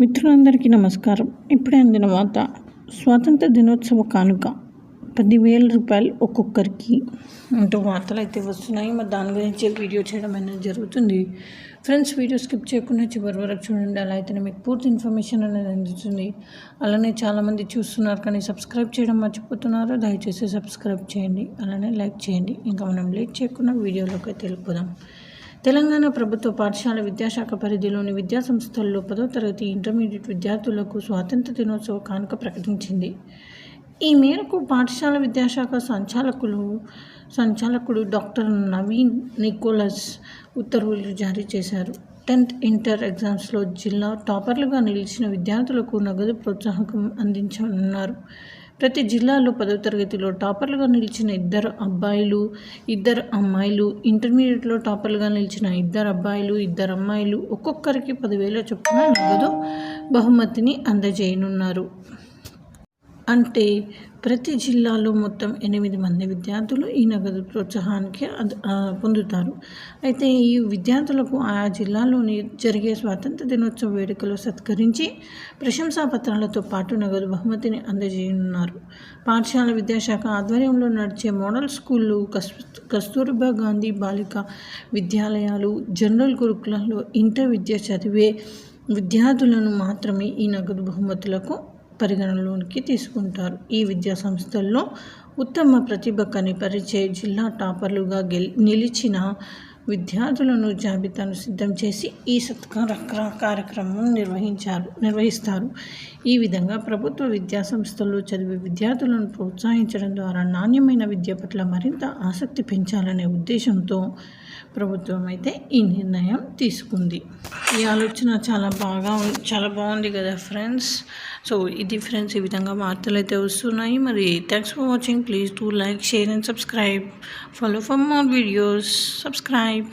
మిత్రులందరికీ నమస్కారం. ఇప్పుడే అందిన వార్త స్వాతంత్ర దినోత్సవ కానుక పదివేల రూపాయలు ఒక్కొక్కరికి అంటూ వార్తలు అయితే వస్తున్నాయి. మరి దాని గురించి వీడియో చేయడం అనేది జరుగుతుంది. ఫ్రెండ్స్ వీడియో స్కిప్ చేయకుండా చివరి వరకు చూడండి. అలా అయితేనే మీకు పూర్తి ఇన్ఫర్మేషన్ అనేది అందుతుంది. అలానే చాలామంది చూస్తున్నారు కానీ సబ్స్క్రైబ్ చేయడం మర్చిపోతున్నారు. దయచేసి సబ్స్క్రైబ్ చేయండి. అలానే లైక్ చేయండి. ఇంకా మనం లేట్ చేయకుండా వీడియోలోకి తెలుపుదాం వెళ్ళిపోదాం. తెలంగాణ ప్రభుత్వ పాఠశాల విద్యాశాఖ పరిధిలోని విద్యా సంస్థల్లో పదో తరగతి ఇంటర్మీడియట్ విద్యార్థులకు స్వాతంత్ర దినోత్సవ కానుక ప్రకటించింది. ఈ మేరకు పాఠశాల విద్యాశాఖ సంచాలకులు సంచాలకుడు డాక్టర్ నవీన్ నికోలస్ ఉత్తర్వులు జారీ చేశారు. టెన్త్ ఇంటర్ ఎగ్జామ్స్లో జిల్లా టాపర్లుగా నిలిచిన విద్యార్థులకు నగదు ప్రోత్సాహకం అందించనున్నారు. ప్రతి జిల్లాలో పదవ తరగతిలో టాపర్లుగా నిలిచిన ఇద్దరు అబ్బాయిలు ఇద్దరు అమ్మాయిలు ఇంటర్మీడియట్లో టాపర్లుగా నిలిచిన ఇద్దరు అబ్బాయిలు ఇద్దరు అమ్మాయిలు ఒక్కొక్కరికి పదివేల చొప్పున నగదు బహుమతిని అందజేయనున్నారు. అంటే ప్రతి జిల్లాలో మొత్తం ఎనిమిది మంది విద్యార్థులు ఈ నగదు ప్రోత్సాహానికి అద్- పొందుతారు. అయితే ఈ విద్యార్థులకు ఆయా జిల్లాలోని జరిగే స్వాతంత్ర దినోత్సవ వేడుకలో సత్కరించి ప్రశంసా పత్రాలతో పాటు నగదు బహుమతిని అందజేయనున్నారు. పాఠశాల విద్యాశాఖ ఆధ్వర్యంలో నడిచే మోడల్ స్కూళ్ళు కస్ కస్తూర్బా గాంధీ బాలిక విద్యాలయాలు జనరల్ గురుకులాల్లో ఇంటర్ విద్య చదివే విద్యార్థులను మాత్రమే ఈ నగదు బహుమతులకు పరిగణలోనికి తీసుకుంటారు. ఈ విద్యా సంస్థల్లో ఉత్తమ ప్రతిభ కనిపరిచే జిల్లా టాపర్లుగా గెల్ నిలిచిన విద్యార్థులను జాబితాను సిద్ధం చేసి ఈ సత్కార క్ర- కార్యక్రమం నిర్వహించారు నిర్వహిస్తారు. ఈ విధంగా ప్రభుత్వ విద్యా సంస్థల్లో చదివే విద్యార్థులను ప్రోత్సహించడం ద్వారా నాణ్యమైన విద్య పట్ల మరింత ఆసక్తి పెంచాలనే ఉద్దేశంతో ప్రభుత్వం అయితే ఈ నిర్ణయం తీసుకుంది. ఈ ఆలోచన చాలా బాగా చాలా బాగుంది కదా ఫ్రెండ్స్. సో ఇది ఫ్రెండ్స్ ఈ విధంగా వార్తలు అయితే వస్తున్నాయి. మరి thanks for watching please do like share and subscribe follow for more videos subscribe